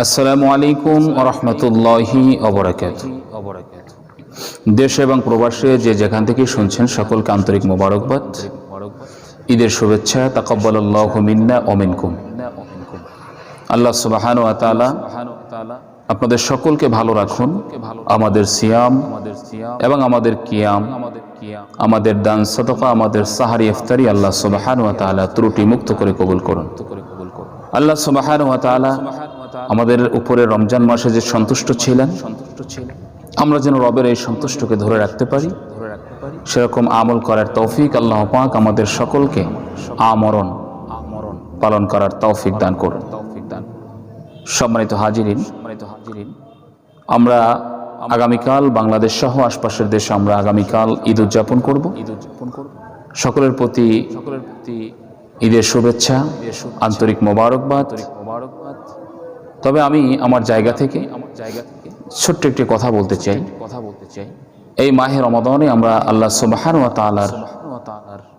আসসালামু আলাইকুম রহমতুল্লাহি অবরাকাত দেশ এবং প্রবাসে যে যেখান থেকে শুনছেন সকলকে আন্তরিক মোবারকবাদ। ঈদের শুভেচ্ছা তাকব্বাল্লাহ মিন্না অমিনকুম আল্লাহ সুবাহান ও তাআলা আপনাদের সকলকে ভালো রাখুন, আমাদের সিয়াম এবং আমাদের কিয়াম, আমাদের দান সদকা, আমাদের সাহারি ইফতারি আল্লাহ সুবাহান ও তাআলা ত্রুটি মুক্ত করে কবুল করুন। আল্লাহ সুবাহান ও তাআলা আমাদের উপরে রমজান মাসে যে সন্তুষ্ট ছিলেন আমরা যেন রবের এই সন্তুষ্টকে ধরে রাখতে পারি। সেরকম আমল করার তৌফিক আল্লাহ পাক আমাদের সকলকে আমরণ পালন করার তৌফিক দান করুন। সম্মানিত হাজিরিন আমরা আগামীকাল বাংলাদেশ সহ আশপাশের দেশে আমরা আগামীকাল ঈদ উদযাপন করব। ঈদ উদযাপন করব। সকলের প্রতি সকলের প্রতি ঈদের শুভেচ্ছা আন্তরিক মোবারকবাদ। মোবারকবাদ। তবে আমি আমার জায়গা থেকে আমার জায়গা থেকে ছোট্ট একটি কথা বলতে চাই। কথা বলতে চাই। এই মাহে রমাদনে আমরা আল্লাহ সুবাহান ওয়া তাআলার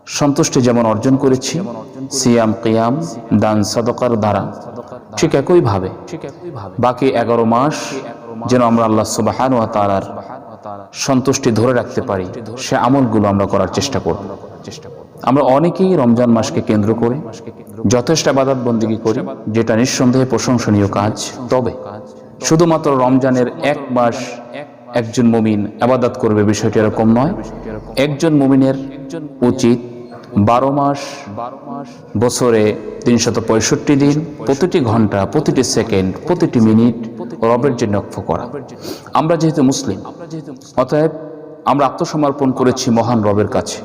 সন্তুষ্টি যেমন অর্জন করেছি সিয়াম কিয়াম দান সদকার দ্বারা ঠিক একইভাবে বাকি এগারো মাস যেন আমরা আল্লাহ সুবাহান ওয়া তাআলার সন্তুষ্টি ধরে রাখতে পারি সে আমলগুলো আমরা করার চেষ্টা করব। চেষ্টা করব। আমরা অনেকেই রমজান মাসকে কেন্দ্র করে যথেষ্ট আবাদত বন্দিগি করি, যেটা নিঃসন্দেহে প্রশংসনীয় কাজ। তবে শুধুমাত্র রমজানের এক মাস একজন মুমিন আবাদত করবে বিষয়টি এরকম নয়, একজন মুমিনের উচিত বারো মাস, বছরে তিনশত পঁয়ষট্টি দিন, প্রতিটি ঘণ্টা, প্রতিটি সেকেন্ড, প্রতিটি মিনিট রবের জন্য অক্ষ করা। আমরা যেহেতু মুসলিম, অতএব আমরা আত্মসমর্পণ করেছি মহান রবের কাছে।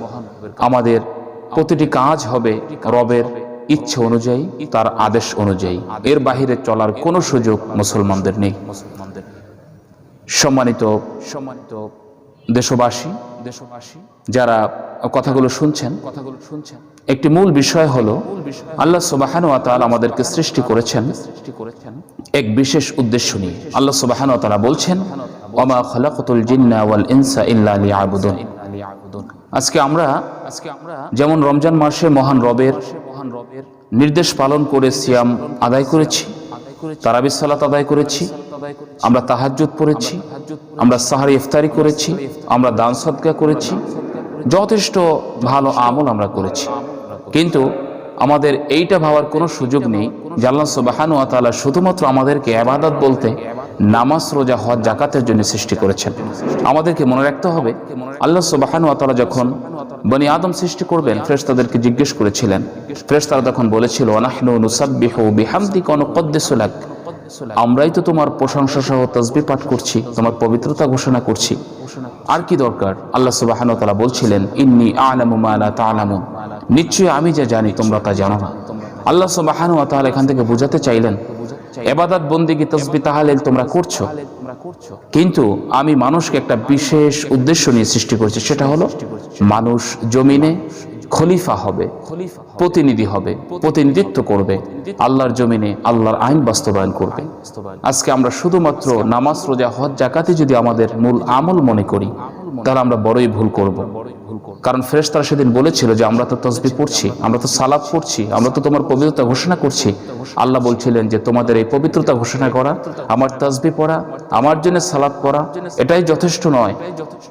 আমাদের প্রতিটি কাজ হবে রবের ইচ্ছে অনুযায়ী, তার আদেশ অনুযায়ী। এর বাহিরে চলার কোনো সুযোগ মুসলমানদের নেই। সম্মানিত সম্মানিত দেশবাসী দেশবাসী যারা কথাগুলো শুনছেন কথাগুলো শুনছেন একটি মূল বিষয় হলো, আল্লাহ সুবাহান তাআলা আমাদেরকে সৃষ্টি করেছেন সৃষ্টি করেছেন এক বিশেষ উদ্দেশ্য নিয়ে। আল্লাহ সুবাহান তাআলা বলছেন আজকে আমরা আজকে আমরা যেমন রমজান মাসে মহান রবের মহান রবের নির্দেশ পালন করে সিয়াম আদায় করেছি তারাবিস সালাত আদায় করেছি, আমরা তাহাজ্জুদ পড়েছি, আমরা সাহারি ইফতারি করেছি, আমরা দান সদকা করেছি, যথেষ্ট ভালো আমল আমরা করেছি। কিন্তু আমাদের এইটা ভাবার কোনো সুযোগ নেই জাল্লা সুবাহানু তাআলা শুধুমাত্র আমাদেরকে আবাদত বলতে নামাজ, রোজা, হজ জাকাতের জন্য সৃষ্টি করেছেন। আমাদেরকে মনে রাখতে হবে, আল্লাহ সুবাহানু যখন বনি আদম সৃষ্টি করবেন, ফেরেশতাদেরকে জিজ্ঞেস করেছিলেন। ফেরেশতারা তখন বলেছিল আমরাই তো তোমার প্রশংসা সহ তসবি পাঠ করছি, তোমার পবিত্রতা ঘোষণা করছি। আর কি দরকার? আল্লাহ সুবাহানু বলছিলেন, ইন্নি আ'লামু মা লা তা'লামুন। নিশ্চয়ই আমি যা জানি, তোমরা তা জানো না। আল্লাহ সুবাহানু এখান থেকে বোঝাতে চাইলেন এবাদাত বন্দিগি তসবি তাহালেল তোমরা করছ? কিন্তু আমি মানুষকে একটা বিশেষ উদ্দেশ্য নিয়ে সৃষ্টি করেছি। সেটা হলো মানুষ জমিনে খলিফা হবে প্রতিনিধি হবে প্রতিনিধিত্ব করবে আল্লাহর জমিনে আল্লাহর আইন বাস্তবায়ন করবে। আজকে আমরা শুধুমাত্র নামাজ রোজা হজ জাকাতে যদি আমাদের মূল আমল মনে করি তাহলে আমরা বড়ই ভুল করব। কারণ ফেরেশতারা সেদিন বলেছিল যে, আমরা তো তসবি পড়ছি, আমরা তো সালাদ পড়ছি, আমরা তো তোমার পবিত্রতা ঘোষণা করছি। আল্লাহ বলছিলেন যে, তোমাদের এই পবিত্রতা ঘোষণা করা, আমার তসবি পড়া, আমার জন্য সালাদ পড়া, এটাই যথেষ্ট নয়।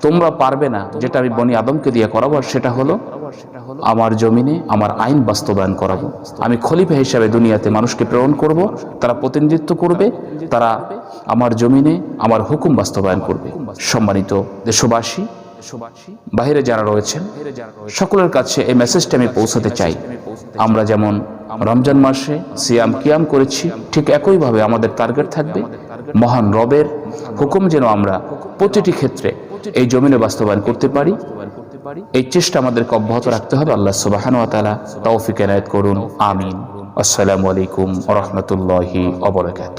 তোমরা পারবে না, যেটা আমি বনি আদমকে দিয়ে করাবো, আর সেটা হলো আমার জমিনে আমার আইন বাস্তবায়ন করাবো। আমি খলিফা হিসাবে দুনিয়াতে মানুষকে প্রেরণ করব, তারা প্রতিনিধিত্ব করবে, তারা আমার জমিনে আমার হুকুম বাস্তবায়ন করবে। সম্মানিত দেশবাসী বাহিরে যারা রয়েছেন সকলের কাছে এই মেসেজটা আমি পৌঁছাতে চাই। আমরা যেমন রমজান মাসে সিয়াম কিয়াম করেছি ঠিক একইভাবে আমাদের টার্গেট থাকবে মহান রবের হুকুম যেন আমরা প্রতিটি ক্ষেত্রে এই জমিনে বাস্তবায়ন করতে পারি। এই চেষ্টা আমাদেরকে অব্যাহত রাখতে হবে। আল্লাহ সুবাহান তালা তৌফিক এনায়ত করুন। আমিন। আসসালামু আলাইকুম রহমতুল্লাহি অবরাকাত